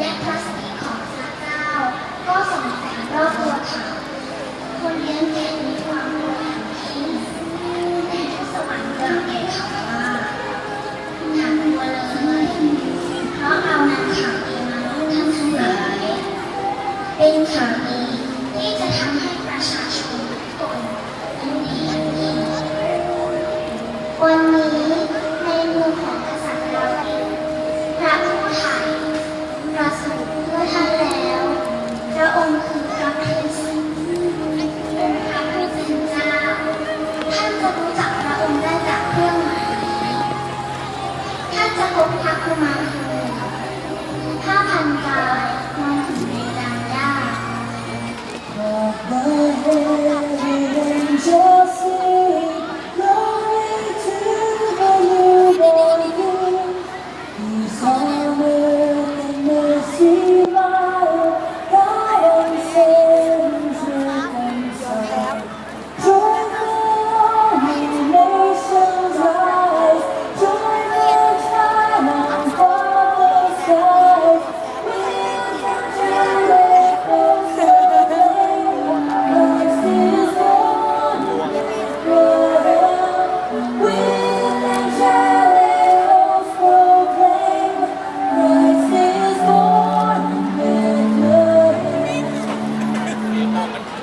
และพระสีของพระเจ้า ก็ส่องแสงรอบตัวเขาคนเลี้ยงเกมีความกลัวทังทีในทุกสวรรค์กล่าวแก่เขาว่าอย่ากลัวเลยเพราะเรานำข่าวดีมาลูกท่านทั้งหลายเป็นข่าวดีที่จะทำให้ประชาชนทุกคนรู้ดียิ่งวันนี้ กุมได้จากเครื่องหมายถ้าจะพบพัะกุมา มองกัน